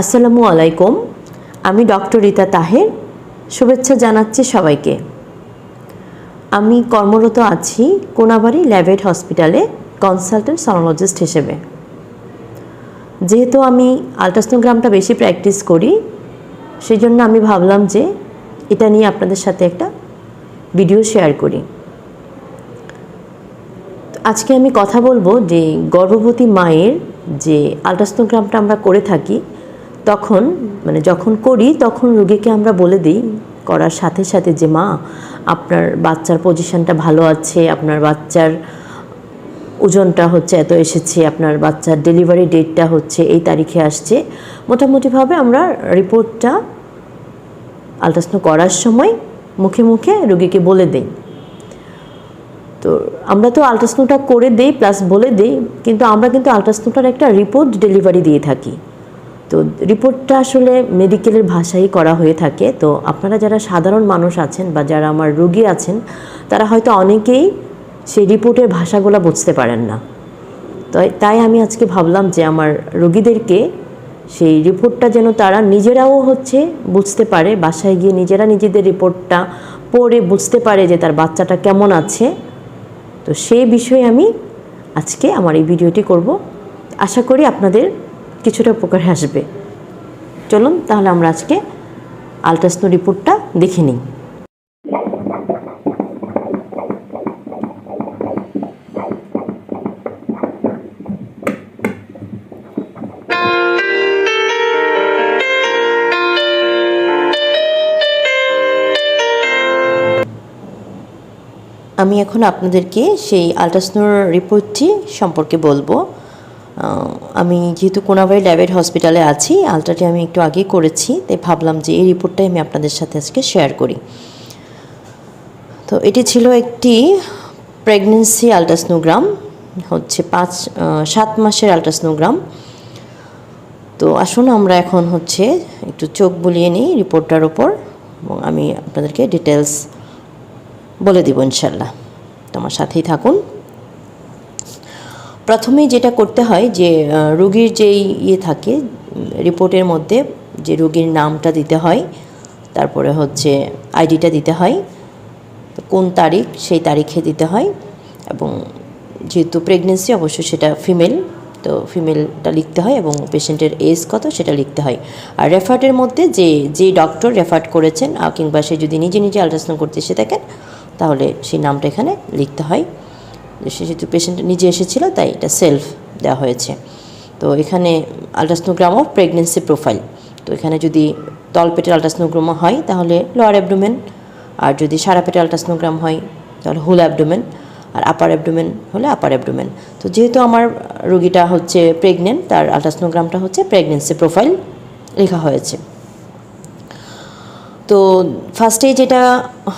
আসসালামু আলাইকুম, আমি ডক্টর রীতা তাহের। শুভেচ্ছা জানাচ্ছি সবাইকে। আমি কর্মরত আছি কোনাবাড়ি ল্যাবেট হসপিটালে কনসালটেন্ট সনোলজিস্ট হিসেবে। যেহেতু আমি আলট্রাসোনোগ্রামটা বেশি প্র্যাকটিস করি সেই জন্য আমি ভাবলাম যে এটা নিয়ে আপনাদের সাথে একটা ভিডিও শেয়ার করি। আজকে আমি কথা বলব যে গর্ভবতী মায়ের যে আলট্রাসোনোগ্রামটা আমরা করে থাকি তখন মানে যখন করি, তখন রোগীকে আমরা বলে দিই, করার সাথে সাথে যে, মা, আপনার বাচ্চার পজিশনটা ভালো আছে, আপনার বাচ্চার ওজনটা হচ্ছে এত এসেছে, আপনার বাচ্চার ডেলিভারি ডেটটা হচ্ছে এই তারিখে আসছে। মোটামুটিভাবে আমরা রিপোর্টটা আলট্রাসোনো করার সময় মুখে মুখে রোগীকে বলে দিই। তো আমরা তো আলট্রাসোনোটা করে দেই প্লাস বলে দিই, কিন্তু আমরা কিন্তু আলট্রাসোনোটার একটা রিপোর্ট ডেলিভারি দিয়ে থাকি। তো রিপোর্টটা আসলে মেডিকেলের ভাষায় করা হয়ে থাকে। তো আপনারা যারা সাধারণ মানুষ আছেন বা যারা আমার রোগী আছেন, তারা হয়তো অনেকেই সেই রিপোর্টের ভাষাগুলো বুঝতে পারেন না। তো তাই আমি আজকে ভাবলাম যে আমার রোগীদেরকে সেই রিপোর্টটা যেন তারা নিজেরাও হচ্ছে বুঝতে পারে, বাসায় গিয়ে নিজেরা নিজেদের রিপোর্টটা পড়ে বুঝতে পারে যে তার বাচ্চাটা কেমন আছে। তো সেই বিষয়ে আমি আজকে আমার এই ভিডিওটি করব। আশা করি আপনাদের কিছুটা উপকারে আসবে। চলুন তাহলে আমরা আজকে আলট্রাসনো রিপোর্টটা দেখে নিই। আমি এখন আপনাদেরকে সেই আলট্রাসনোর রিপোর্টটি সম্পর্কে বলব। আমি যেহেতু কোনাবাড়ি ল্যাবের হসপিটালে আছি আলট্রাটি আমি একটু আগেই করেছি, তাই ভাবলাম যে এই রিপোর্টটাই আমি আপনাদের সাথে আজকে শেয়ার করি। তো এটি ছিল একটি প্রেগনেন্সি আলট্রাসনোগ্রাম হচ্ছে পাঁচ সাত মাসের আলট্রাসনোগ্রাম তো আসুন আমরা এখন হচ্ছে একটু চোখ বুলিয়ে নিই রিপোর্টটার ওপর এবং আমি আপনাদেরকে ডিটেলস বলে দিব ইনশাল্লাহ তোমার সাথেই থাকুন। প্রথমেই যেটা করতে হয় যে রোগীর যেই ইয়ে থাকে, রিপোর্টের মধ্যে যে রোগীর নামটা দিতে হয়, তারপরে হচ্ছে আইডিটা দিতে হয়, কোন তারিখ সেই তারিখে দিতে হয়, এবং যেহেতু প্রেগনেন্সি অবশ্যই সেটা ফিমেল তো ফিমেলটা লিখতে হয় এবং পেশেন্টের এজ কত সেটা লিখতে হয়। আর রেফার্টের মধ্যে যে যে ডক্টর রেফার্ট করেছেন কিংবা সে যদি নিজে নিজে আলট্রাসাউন্ড করতে এসে থাকেন তাহলে সেই নামটা এখানে লিখতে হয়। সে যেহেতু পেশেন্ট নিজে এসেছিল, তাই এটা সেলফ দেওয়া হয়েছে। তো এখানে আলট্রাসনোগ্রাম অফ প্রেগনেন্সি প্রোফাইল তো এখানে যদি তলপেটের আলট্রাসনোগ্রাম হয়, তাহলে লোয়ার অ্যাবডোমেন আর যদি সারা পেটে আলট্রাসনোগ্রাম হয়, তাহলে হোল অ্যাবডোমেন আর আপার অ্যাবডোমেন হলে আপার অ্যাবডোমেন তো যেহেতু আমার রোগীটা হচ্ছে প্রেগনেন্ট তার আলট্রাসনোগ্রামটা হচ্ছে প্রেগনেন্সি প্রোফাইল লেখা হয়েছে। তো ফার্স্টে যেটা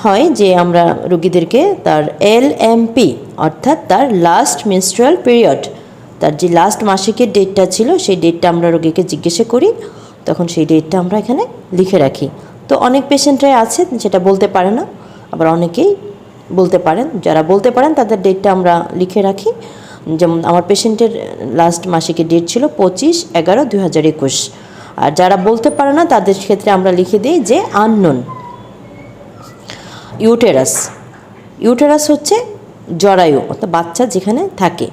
হয় যে আমরা রুগীদেরকে তার এল এম পি অর্থাৎ তার লাস্ট মেনস্ট্রুয়াল পিরিয়ড তার যে লাস্ট মাসিকের ডেটটা ছিল, সেই ডেটটা আমরা রোগীকে জিজ্ঞাসা করি, তখন সেই ডেটটা আমরা এখানে লিখে রাখি। তো অনেক পেশেন্টরাই আছে সেটা বলতে পারে না, আবার অনেকেই বলতে পারেন, যারা বলতে পারেন তাদের ডেটটা আমরা লিখে রাখি। যেমন আমার পেশেন্টের লাস্ট মাসিকের ডেট ছিল পঁচিশ এগারো দু হাজার একুশ। আর যারা বলতে পারে না, তাদের ক্ষেত্রে আমরা লিখে দিই যে আননোন ইউটেরাস ইউটেরাস হচ্ছে জরায়ু, অর্থাৎ বাচ্চা যেখানে থাকে।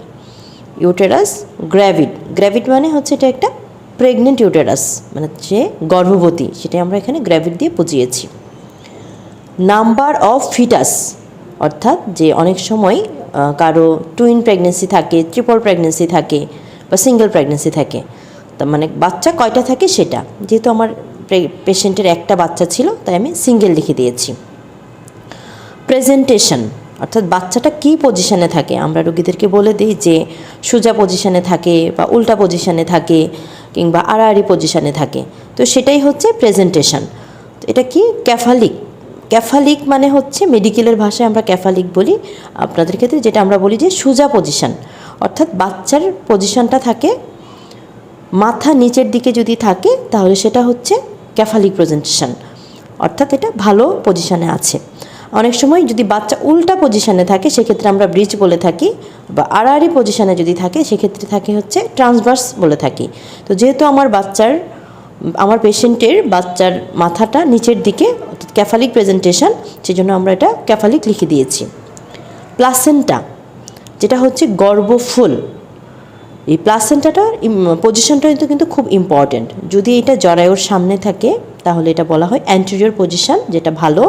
ইউটেরাস গ্র্যাভিড গ্র্যাভিড মানে হচ্ছে এটা একটা প্রেগনেন্ট ইউটেরাস মানে যে গর্ভবতী, সেটাই আমরা এখানে গ্র্যাভিড দিয়ে বুঝিয়েছি। নাম্বার অফ ফিটাস অর্থাৎ যে অনেক সময় কারও টুইন প্রেগনেন্সি থাকে ট্রিপল প্রেগনেন্সি থাকে বা সিঙ্গেল প্রেগনেন্সি থাকে। তার মানে বাচ্চা কয়টা থাকে সেটা? যেহেতু আমার পেশেন্টের একটা বাচ্চা ছিল, তাই আমি সিঙ্গেল লিখে দিয়েছি। প্রেজেন্টেশন অর্থাৎ বাচ্চাটা কী পজিশনে থাকে? আমরা রোগীদেরকে বলে দিই যে সোজা পজিশনে থাকে বা উল্টা পজিশনে থাকে কিংবা আড়াআড়ি পজিশনে থাকে। তো সেটাই হচ্ছে প্রেজেন্টেশন তো এটা কি? ক্যাফালিক ক্যাফালিক মানে হচ্ছে মেডিকেলের ভাষায় আমরা ক্যাফালিক বলি। আপনাদের ক্ষেত্রে যেটা আমরা বলি যে সোজা পজিশন অর্থাৎ বাচ্চার পজিশনটা থাকে মাথা নিচের দিকে যদি থাকে, তাহলে সেটা হচ্ছে ক্যাফালিক প্রেজেন্টেশন অর্থাৎ এটা ভালো পজিশানে আছে। অনেক সময় যদি বাচ্চা উল্টা পজিশানে থাকে, সেক্ষেত্রে আমরা ব্রিজ বলে থাকি বা আড়াআড়ি পজিশানে যদি থাকে, সেক্ষেত্রে থাকে হচ্ছে ট্রান্সভার্স বলে থাকি। তো যেহেতু আমার বাচ্চার, আমার পেশেন্টের বাচ্চার মাথাটা নিচের দিকে, অর্থাৎ ক্যাফালিক প্রেজেন্টেশন সেজন্য আমরা এটা ক্যাফালিক লিখে দিয়েছি। প্লাসেন্টা যেটা হচ্ছে গর্ভফুল। এই প্লাসেন্টাটার পজিশনটা কিন্তু কিন্তু খুব ইম্পর্ট্যান্ট যদি এটা জরায়ুর সামনে থাকে, তাহলে এটা বলা হয় অ্যান্টেরিয়র পজিশন যেটা ভালো।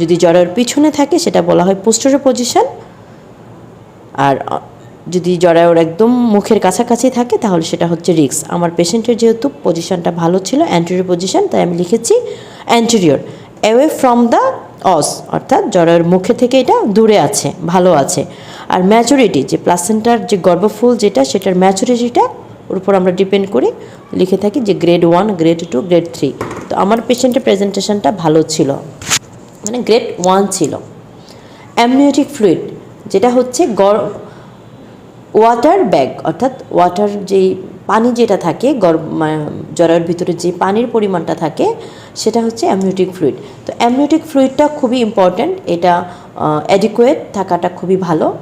যদি জরায়ুর পিছনে থাকে, সেটা বলা হয় পোস্টোরিয়র পজিশন আর যদি জরায়ুর একদম মুখের কাছাকাছি থাকে, তাহলে সেটা হচ্ছে রিক্স আমার পেশেন্টের যেহেতু পজিশনটা ভালো ছিল অ্যান্টেরিয়র পজিশন তাই আমি লিখেছি অ্যান্টেরিয়র অ্যাওয়ে ফ্রম দ্য অস, অর্থাৎ জরায়ুর মুখে থেকে এটা দূরে আছে, ভালো আছে। আর ম্যাচুরিটি যে প্লাসেন্টার যে গর্ভফুল যেটা, সেটার ম্যাচুরিটিটা ওর উপর আমরা ডিপেন্ড করি। লিখে থাকি যে grade one grade two grade three তো আমার পেশেন্টের প্রেজেন্টেশনটা ভালো ছিল। মানে গ্রেড ওয়ান ছিল। অ্যামনিওটিক ফ্লুইড যেটা হচ্ছে ওয়াটার ব্যাগ অর্থাৎ ওয়াটার যেই পানি যেটা থাকে, গর মা- জরায়ুর ভিতরে যে পানির পরিমাণটা থাকে, সেটা হচ্ছে অ্যামনিওটিক ফ্লুইড তো অ্যামনিওটিক ফ্লুইডটা খুবই ইম্পর্ট্যান্ট এটা অ্যাডিকুয়েট থাকাটা খুবই ভালো।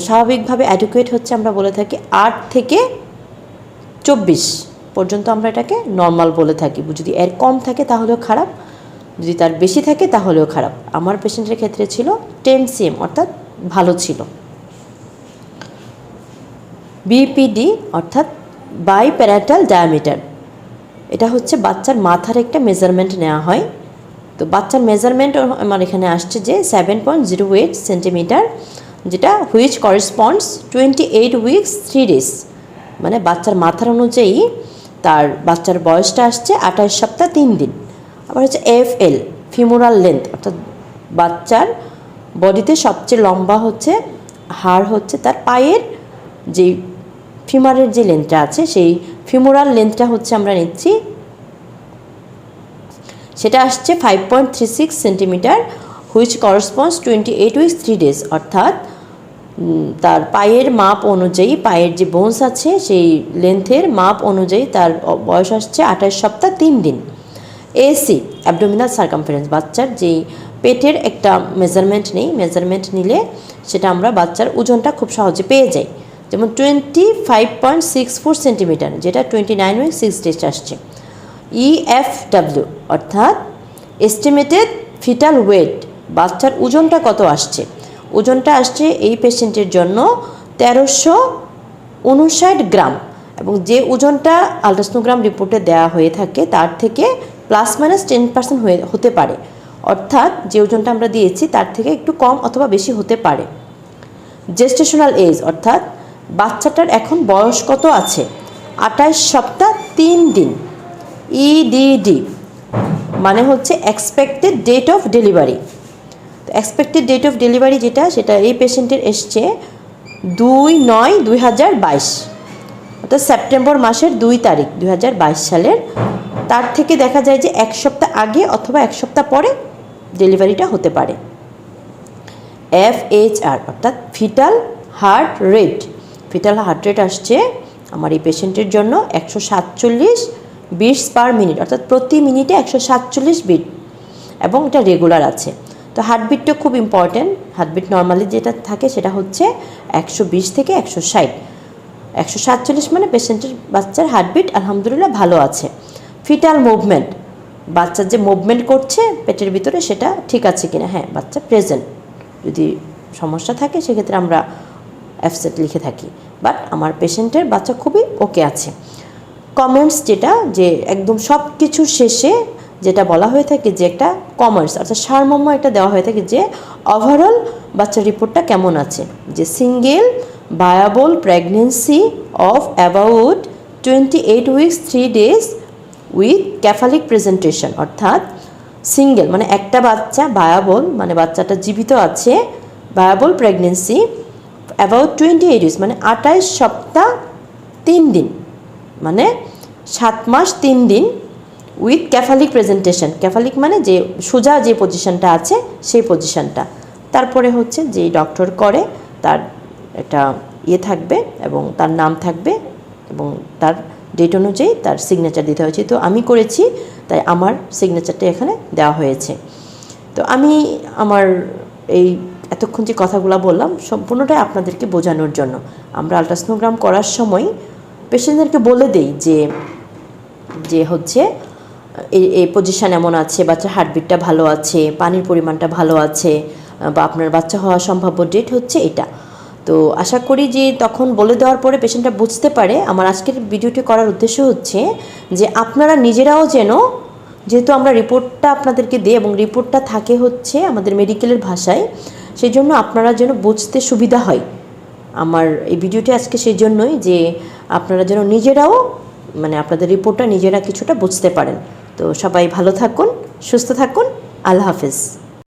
স্বাভাবিকভাবে অ্যাডিকুয়েট হচ্ছে আমরা বলে থাকি আট থেকে চব্বিশ পর্যন্ত আমরা এটাকে নর্মাল বলে থাকি। যদি এর কম থাকে তাহলেও খারাপ, যদি তার বেশি থাকে তাহলেও খারাপ। আমার পেশেন্টের ক্ষেত্রে ছিল টেন সিএম অর্থাৎ ভালো ছিল। বিপিডি অর্থাৎ বাই প্যারাটাল ডায়ামিটার এটা হচ্ছে বাচ্চার মাথার একটা মেজারমেন্ট নেওয়া হয়। তো বাচ্চার মেজারমেন্ট আমার এখানে আসছে যে seven point zero eight centimetre যেটা which corresponds twenty eight weeks three days মানে বাচ্চার মাথার অনুযায়ী তার বাচ্চার বয়সটা আসছে আঠাশ সপ্তাহ তিন দিন। আবার হচ্ছে এফ এল ফিমোরাল লেন্থ অর্থাৎ বাচ্চার বডিতে সবচেয়ে লম্বা হচ্ছে, হাড় হচ্ছে তার পায়ের যে ফিমারের যে লেন্থটা আছে, সেই ফিমোরাল লেন্থটা হচ্ছে আমরা নিচ্ছি, সেটা আসছে five point three six centimetre which corresponds twenty eight weeks three days অর্থাৎ তার পায়ের মাপ অনুযায়ী, পায়ের যে বোনস আছে, সেই লেন্থের মাপ অনুযায়ী তার বয়স আসছে আঠাশ সপ্তাহ, তিন দিন। এসি অ্যাবডোমিনাল সার্কামফারেন্স বাচ্চার যেই পেটের একটা মেজারমেন্ট নেই মেজারমেন্ট নিলে সেটা আমরা বাচ্চার ওজনটা খুব সহজে পেয়ে যাই। যেমন twenty five point six four centimetre যেটা twenty nine week six days আসছে। ইএফডাব্লিউ অর্থাৎ এস্টিমেটেড ফিটাল ওয়েট বাচ্চার ওজনটা কত আসছে? ওজনটা আসছে এই পেশেন্টের জন্য তেরোশো উনষাট গ্রাম। এবং যে ওজনটা আলট্রাসোনোগ্রাম রিপোর্টে দেওয়া হয়ে থাকে, তার থেকে প্লাস মাইনাস টেন পার্সেন্ট হয়ে, হতে পারে। অর্থাৎ যে ওজনটা আমরা দিয়েছি, তার থেকে একটু কম অথবা বেশি হতে পারে। জেস্টেশনাল এজ অর্থাৎ বাচ্চাটার এখন বয়স কত আছে? আঠাশ সপ্তাহ, তিন দিন। ইডিডি মানে হচ্ছে এক্সপেক্টেড ডেট অফ ডেলিভারি তো এক্সপেক্টেড ডেট অফ ডেলিভারি যেটা, সেটা এই পেশেন্টের এসছে দুই নয় দুই হাজার বাইশ। অর্থাৎ সেপ্টেম্বর মাসের দুই তারিখ, দুই হাজার বাইশ সালের। তার থেকে দেখা যায় যে এক সপ্তাহ আগে অথবা এক সপ্তাহ পরে ডেলিভারিটা হতে পারে। এফ এইচ আর অর্থাৎ fetal heart rate fetal heart rate আসছে আমার এই পেশেন্টের জন্য একশো সাতচল্লিশ বিটস পার মিনিট অর্থাৎ প্রতি মিনিটে একশো সাতচল্লিশ বিট এবং এটা রেগুলার আছে। তো হার্টবিটটা খুব ইম্পর্ট্যান্ট হার্টবিট নর্মালি যেটা থাকে সেটা হচ্ছে একশো বিশ থেকে একশো ষাট। একশো সাতচল্লিশ মানে পেশেন্টের বাচ্চার হার্টবিট আলহামদুলিল্লাহ ভালো আছে। ফিটাল মুভমেন্ট বাচ্চার যে মুভমেন্ট করছে পেটের ভিতরে সেটা ঠিক আছে কিনা? হ্যাঁ বাচ্চা প্রেজেন্ট যদি সমস্যা থাকে, সেক্ষেত্রে আমরা অ্যাফসেট লিখে থাকি। বাট আমার পেশেন্টের বাচ্চা খুবই ওকে আছে। কমেন্টস যেটা, যে একদম সব কিছুর শেষে যেটা বলা হয়ে থাকে যে একটা কমার্স অর্থাৎ সারমর্ম একটা দেওয়া হয়ে থাকে যে ওভারঅল বাচ্চার রিপোর্টটা কেমন আছে। যে single viable pregnancy of about twenty eight weeks three days with cephalic presentation অর্থাৎ সিঙ্গেল মানে একটা বাচ্চা বায়াবল মানে বাচ্চাটা জীবিত আছে viable pregnancy about twenty eight weeks মানে আঠাইশ সপ্তাহ তিন দিন মানে সাত মাস তিন দিন উইথ ক্যাফালিক প্রেজেন্টেশন ক্যাফালিক মানে যে সোজা যে পজিশনটা আছে, সেই পজিশনটা তারপরে হচ্ছে যে ডক্টর করে, তার একটা ইয়ে থাকবে এবং তার নাম থাকবে এবং তার ডেট অনুযায়ী তার সিগনেচার দিতে হয়েছে। তো আমি করেছি, তাই আমার সিগনেচারটা এখানে দেওয়া হয়েছে। তো আমি আমার এই এতক্ষণ যে কথাগুলো বললাম, সম্পূর্ণটাই আপনাদেরকে বোঝানোর জন্য। আমরা আলট্রাসনোগ্রাম করার সময় পেশেন্টদেরকে বলে দেই যে যে হচ্ছে, এই পজিশন এমন আছে, বাচ্চার হার্টবিটটা ভালো আছে, পানির পরিমাণটা ভালো আছে, বা আপনার বাচ্চা হওয়ার সম্ভাব্য ডেট হচ্ছে এটা। তো আশা করি যে তখন বলে দেওয়ার পরে পেশেন্টটা বুঝতে পারে। আমার আজকের ভিডিওটি করার উদ্দেশ্য হচ্ছে যে, আপনারা নিজেরাও যেন, যেহেতু আমরা রিপোর্টটা আপনাদেরকে দিই এবং রিপোর্টটা থাকে হচ্ছে আমাদের মেডিকেলের ভাষায় সেই জন্য আপনারা যেন বুঝতে সুবিধা হয়। আমার এই ভিডিওটি আজকে সেই জন্যই যে আপনারা যেন নিজেরাও মানে আপনাদের রিপোর্টটা নিজেরা কিছুটা বুঝতে পারেন। তো সবাই ভালো থাকুন, সুস্থ থাকুন, আল্লাহ হাফেজ।